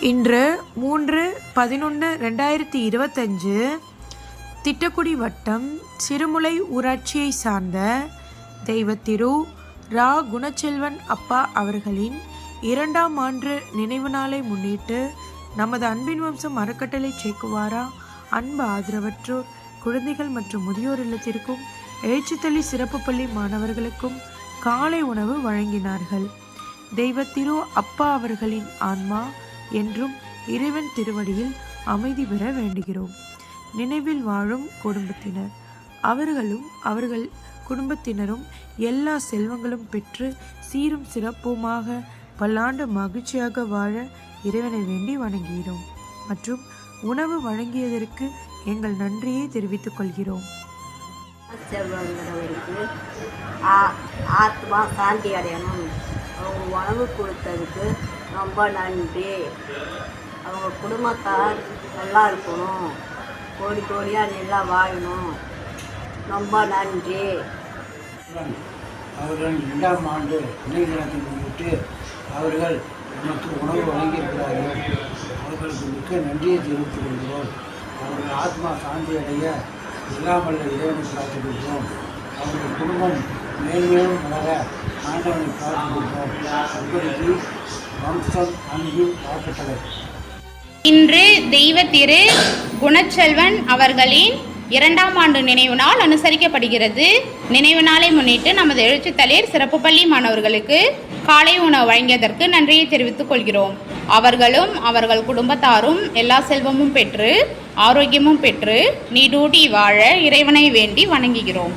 இன்று மூன்று பதினொன்று ரெண்டாயிரத்தி இருபத்தஞ்சு திட்டக்குடி வட்டம் சிறுமுலை ஊராட்சியை சார்ந்த தெய்வத்திரு ரா. குணச்செல்வன் அப்பா அவர்களின் இரண்டாம் ஆண்டு நினைவு நாளை முன்னிட்டு நமது அன்பின் வம்சம் அறக்கட்டளை சேக்குவாரா? அன்பு ஆதரவற்றோர் குழந்தைகள் மற்றும் முதியோர் இல்லத்திற்கும் எழுச்சித்தள்ளி சிறப்பு பள்ளி மாணவர்களுக்கும் காலை உணவு வழங்கினார்கள். தெய்வத்திரு அப்பா அவர்களின் ஆன்மா என்றும் இறைவன் திருவடியில் அமைதி பெற வேண்டுகிறோம். நினைவில் வாழும் குடும்பத்தினர். அவர்களும் அவர்கள் குடும்பத்தினரும் எல்லா செல்வங்களும் பெற்று சீரும் சிறப்புமாக பல்லாண்டு மகிழ்ச்சியாக வாழ இறைவனை வேண்டி வணங்குகிறோம். மற்றும் உணவு வழங்கியதற்கு எங்கள் நன்றியை தெரிவித்துக் கொள்கிறோம். ஆ- ஆத்மா சாந்தி அடையணும். அவங்க உணவு கொடுத்ததுக்கு ரொம்ப நன்றி. அவங்க குடும்பத்தார் நல்லா இருக்கணும். கோடி கோடியாக நல்லா வாழணும். ரொம்ப நன்றி. அவர்கள் இரண்டாம் ஆண்டு நினைவு தினத்தை முன்னிட்டு அவர்கள் நமக்கு உணவு வழங்கியிருக்கிறார்கள். அவர்களுக்கு மிக்க நன்றியை தெரிவித்துக் கொள்கிறோம். அவர்கள் ஆத்மா சாந்தி அடைய இல்லாமல் இறைவனை பிரார்த்திக் கொள்கிறோம் அவர்கள் குடும்பம் மேன்மேலும் வளர ஆண்டவனை பிரார்த்திக் வம்சம் அன்பு அறக்கட்டளை இன்று தெய்வ திரு குணச்செல்வன் அவர்களின் இரண்டாம் ஆண்டு நினைவு நாள் அனுசரிக்கப்படுகிறது. நினைவு நாளை முன்னிட்டு நமது எழுச்சித்தளிர் சிறப்பு பள்ளி மாணவர்களுக்கு காலை உணவு வழங்கியதற்கு நன்றியை தெரிவித்துக் கொள்கிறோம். அவர்களும் அவர்கள் குடும்பத்தாரும் எல்லா செல்வமும் பெற்று ஆரோக்கியமும் பெற்று நீடூடி வாழ இறைவனை வேண்டி வணங்குகிறோம்.